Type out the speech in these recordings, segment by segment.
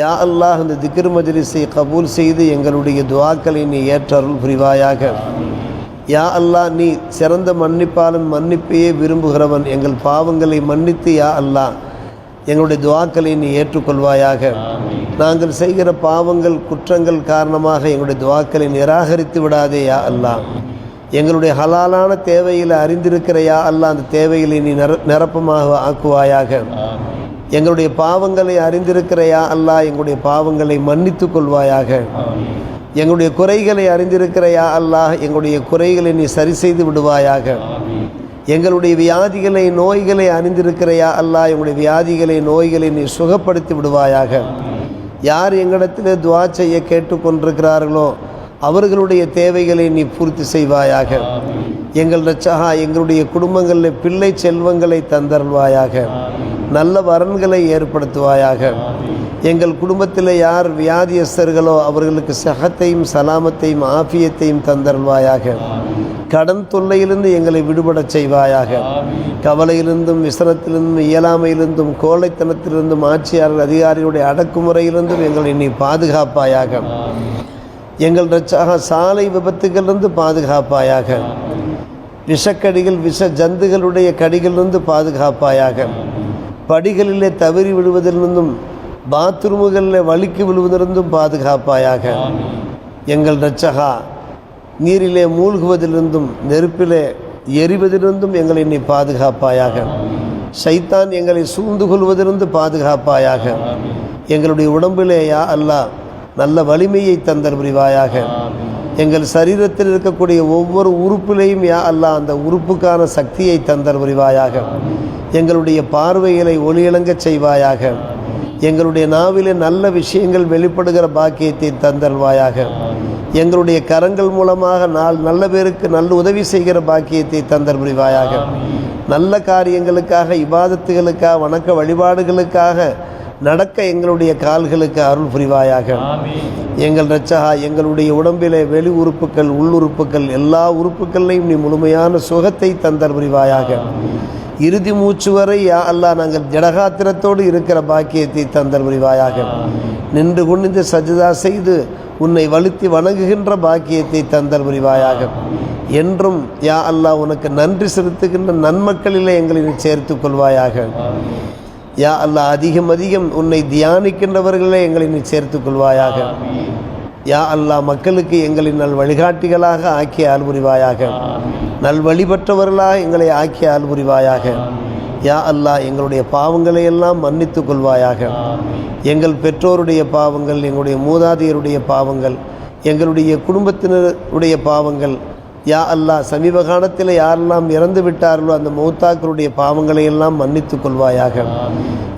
யா அல்லாஹ் இந்த திக்ர் மஜ்லிஸை கபூல் செய்து எங்களுடைய துவாக்களை நீ ஏற்றருள் புரிவாயாக. யா அல்லாஹ் நீ சிறந்த மன்னிப்பாளன் மன்னிப்பையே விரும்புகிறவன் எங்கள் பாவங்களை மன்னித்து யா அல்லாஹ் எங்களுடைய துவாக்களை நீ ஏற்றுக்கொள்வாயாக. நாங்கள் செய்கிற பாவங்கள் குற்றங்கள் காரணமாக எங்களுடைய துவாக்களை நிராகரித்து விடாதே யா அல்லாஹ். எங்களுடைய ஹலாலான தேவையில் அறிந்திருக்கிற யா அல்லாஹ் அந்த தேவைகளை நீ நிர நிரப்பமாக ஆக்குவாயாக. எங்களுடைய பாவங்களை அறிந்திருக்கிறையா அல்லா அல்லாஹ் எங்களுடைய பாவங்களை மன்னித்து கொள்வாயாக. எங்களுடைய குறைகளை அறிந்திருக்கிறையா அல்லாஹ் எங்களுடைய குறைகளை நீ சரி செய்து விடுவாயாக. எங்களுடைய வியாதிகளை நோய்களை அறிந்திருக்கிறையா அல்லாஹ் எங்களுடைய வியாதிகளை நோய்களை நீ சுகப்படுத்தி விடுவாயாக. யார் எங்களிடத்தில் துவா செய்ய கேட்டுக்கொண்டிருக்கிறார்களோ அவர்களுடைய தேவைகளை நீ பூர்த்தி செய்வாயாக. எங்கள் ரச்சகா எங்களுடைய குடும்பங்களில் பிள்ளை செல்வங்களை தந்தருள்வாயாக. நல்ல வரன்களை ஏற்படுத்துவாயாக. எங்கள் குடும்பத்தில் யார் வியாதியஸ்தர்களோ அவர்களுக்கு சகத்தையும் சலாமத்தையும் ஆஃபியத்தையும் தந்தருள்வாயாக. கடன் தொல்லையிலிருந்து எங்களை விடுபடச் செய்வாயாக. கவலையிலிருந்தும் விசனத்திலிருந்தும் இயலாமையிலிருந்தும் கோழைத்தனத்திலிருந்தும் ஆட்சியாளர் அதிகாரிகளுடைய அடக்குமுறையிலிருந்தும் எங்களை நீ பாதுகாப்பாயாக. எங்கள் ரச்சாக சாலை விபத்துகளிலிருந்து பாதுகாப்பாயாக. விஷக்கடிகள் விஷ ஜந்துகளுடைய கடிகளிலிருந்து பாதுகாப்பாயாக. படிகளிலே தவறி விடுவதிலிருந்தும் பாத்ரூமுகளில் வலிக்கு விழுவதிலிருந்தும் பாதுகாப்பாயாக. எங்கள் ரச்சகா நீரிலே மூழ்குவதிலிருந்தும் நெருப்பிலே எரிவதிலிருந்தும் எங்களை நீ பாதுகாப்பாயாக. சைத்தான் எங்களை சூழ்ந்து கொள்வதிலிருந்து பாதுகாப்பாயாக. எங்களுடைய உடம்பிலே யா அல்லாஹ் நல்ல வலிமையை தந்தர் புரிவாயாக எங்கள் சரீரத்தில் இருக்கக்கூடிய ஒவ்வொரு உறுப்பிலையும் யா அல்ல அந்த உறுப்புக்கான சக்தியை தந்தர் புரிவாயாக. எங்களுடைய பார்வைகளை ஒளியிளங்கச் செய்வாயாக. எங்களுடைய நாவிலே நல்ல விஷயங்கள் வெளிப்படுகிற பாக்கியத்தை தந்தல்வாயாக எங்களுடைய கரங்கள் மூலமாக நாள் நல்ல பேருக்கு நல்ல உதவி செய்கிற பாக்கியத்தை தந்தர் புரிவாயாக. நல்ல காரியங்களுக்காக இபாதத்துகளுக்காக வணக்க வழிபாடுகளுக்காக நடக்க எங்களுடைய கால்களுக்கு அருள் புரிவாயாக. எங்கள் ரச்சகா எங்களுடைய உடம்பிலே வெளி உறுப்புகள் உள்ளுறுப்புகள் எல்லா உறுப்புகளையும் நீ முழுமையான சுகத்தை தந்தல் புரிவாயாக. இறுதி மூச்சு வரை யா அல்லாஹ் நாங்கள் ஜடகாத்திரத்தோடு இருக்கிற பாக்கியத்தை தந்தல் புரிவாயாக. நின்று குனிந்து சஜிதா செய்து உன்னை வலுத்தி வணங்குகின்ற பாக்கியத்தை தந்தல் புரிவாயாக. என்றும் யா அல்லாஹ் உனக்கு நன்றி செலுத்துகின்ற நன்மக்களிலே எங்களை சேர்த்துக் கொள்வாயாக. யா அல்லாஹ் அதிகம் அதிகம் உன்னை தியானிக்கின்றவர்களே எங்களை நீ சேர்த்துக் கொள்வாயாக. யா அல்லாஹ் மக்களுக்கு எங்களை நல் வழிகாட்டிகளாக ஆக்கிய ஆள்புரிவாயாக நல் வழிபற்றவர்களாக எங்களை ஆக்கிய ஆள்புரிவாயாக யா அல்லாஹ் எங்களுடைய பாவங்களை எல்லாம் மன்னித்துக் கொள்வாயாக. எங்கள் பெற்றோருடைய பாவங்கள் எங்களுடைய மூதாதையருடைய பாவங்கள் எங்களுடைய குடும்பத்தினருடைய பாவங்கள் யா அல்லாஹ் சமீப காலத்தில் யாரெல்லாம் இறந்து விட்டார்களோ அந்த மௌத்தாக்களுடைய பாவங்களை எல்லாம் மன்னித்துக் கொள்வாயாக.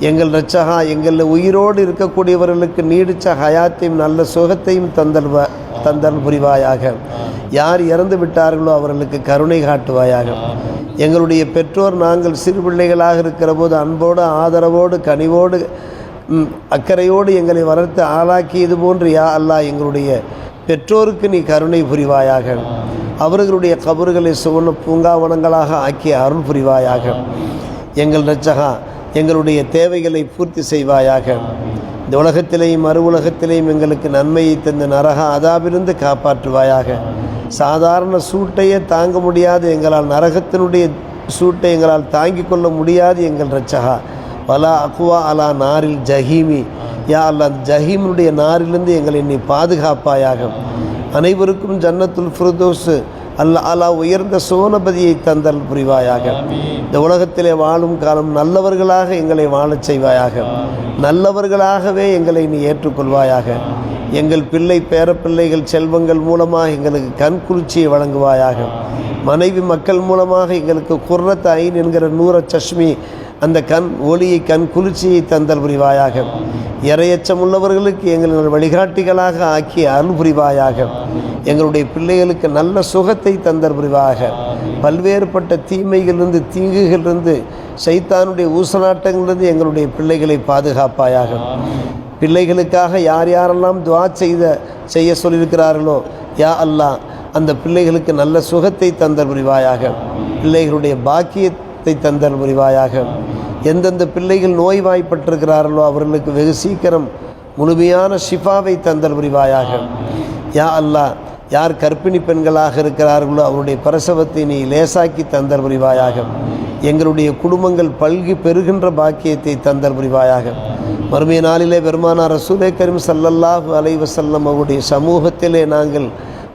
எங்கள் ரச்சகா எங்களில் உயிரோடு இருக்கக்கூடியவர்களுக்கு நீடிச்ச ஹயாத்தையும் நல்ல சுகத்தையும் தந்தல் தந்தல் புரிவாயாக. யார் இறந்து விட்டார்களோ அவர்களுக்கு கருணை காட்டுவாயாக. எங்களுடைய பெற்றோர் நாங்கள் சிறு பிள்ளைகளாக இருக்கிற போது அன்போடு ஆதரவோடு கனிவோடு அக்கறையோடு எங்களை வளர்த்து ஆளாக்கியது போன்று யா அல்லாஹ் எங்களுடைய பெற்றோருக்கு நீ கருணை புரிவாயாக. அவர்களுடைய கபறுகளை சுவன பூங்காவனங்களாக ஆக்கிய அருள் புரிவாயாக. எங்கள் ரச்சகா எங்களுடைய தேவைகளை பூர்த்தி செய்வாயாக. இந்த உலகத்திலேயும் மறு உலகத்திலேயும் எங்களுக்கு நன்மையை தந்த நரக அதாவிருந்து காப்பாற்றுவாயாக. சாதாரண சூட்டையே தாங்க முடியாது எங்களால் நரகத்தினுடைய சூட்டை எங்களால் தாங்கிக் கொள்ள முடியாது எங்கள் ரச்சகா வலா அக்வா அலா நாரில் ஜஹீமி. யா அல்லா ஜஹீமினுடைய நாரிலிருந்து எங்களை நீ பாதுகாப்பாயாக. அனைவருக்கும் ஜன்னத்துல் ஃபிர்தோஸ் அல்ல அலா உயர்ந்த சோனபதியை தந்தல் புரிவாயாக. இந்த உலகத்திலே வாழும் காலம் நல்லவர்களாக எங்களை வாழச் செய்வாயாக. நல்லவர்களாகவே எங்களை நீ ஏற்றுக்கொள்வாயாக. எங்கள் பிள்ளை பேரப்பிள்ளைகள் செல்வங்கள் மூலமாக எங்களுக்கு கண் குளிர்ச்சியை வழங்குவாயாக. மனைவி மக்கள் மூலமாக எங்களுக்கு குர்ரத் ஐன் என்கிற நூற சஷ்மி அந்த கண் ஒளியை கண் குளிர்ச்சியை தந்தல் புரிவாயாக. இரையச்சம் உள்ளவர்களுக்கு எங்களை வழிகாட்டிகளாக ஆக்கி அருள் புரிவாயாக. எங்களுடைய பிள்ளைகளுக்கு நல்ல சுகத்தை தந்தல் புரிவாக. பல்வேறுபட்ட தீமைகளிலிருந்து தீங்குகளிலிருந்து சைத்தானுடைய ஊசலாட்டங்களிலிருந்து எங்களுடைய பிள்ளைகளை பாதுகாப்பாயாக. பிள்ளைகளுக்காக யார் யாரெல்லாம் துவா செய்த செய்ய சொல்லியிருக்கிறார்களோ யா அல்லாஹ் அந்த பிள்ளைகளுக்கு நல்ல சுகத்தை தந்தல் புரிவாயாக. பிள்ளைகளுடைய பாக்கியத்தை தந்தல் புரிவாயாக. எந்தெந்த பிள்ளைகள் நோய்வாய்ப்பட்டிருக்கிறார்களோ அவர்களுக்கு வெகு சீக்கிரம் முழுமையான ஷிஃபாவை தந்தல் புரிவாயாக. யா அல்லாஹ் யார் கர்ப்பிணி பெண்களாக இருக்கிறார்களோ அவருடைய பிரசவத்தை நீ லேசாக்கி தந்தல் புரிவாயாக. எங்களுடைய குடும்பங்கள் பல்கி பெறுகின்ற பாக்கியத்தை தந்தல் புரிவாயாக. மறுமைய நாளிலே பெருமானார் ரசூலே கரீம் சல்லல்லாஹு அலைவசல்லம் அவருடைய சமூகத்திலே நாங்கள்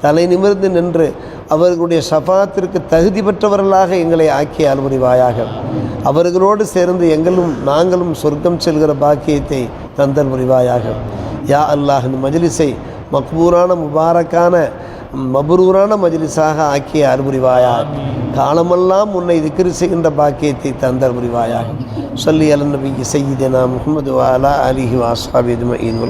தலை நிமிர்ந்து நின்று அவர்களுடைய சபாத்திற்கு தகுதி பெற்றவர்களாக எங்களை ஆக்கி அல்புரிவாயாக அவர்களோடு சேர்ந்து எங்களும் நாங்களும் சொர்க்கம் செல்கிற பாக்கியத்தை தந்தல் புரிவாயாக யா அல்லாஹ் இந்த மஜ்லிஸை மக்பூரான முபாரக்கான மபரூரான மஜ்லிஸாக ஆக்கிய அருபுரிவாயாக காலமெல்லாம் உன்னை திக்ரு செய்கின்ற பாக்கியத்தை தந்தல் புரிவாயாக சொல்லி அலநபி செய்தனா முகமது வாலா அலிஹி வாசாபி அஜ்மஈன்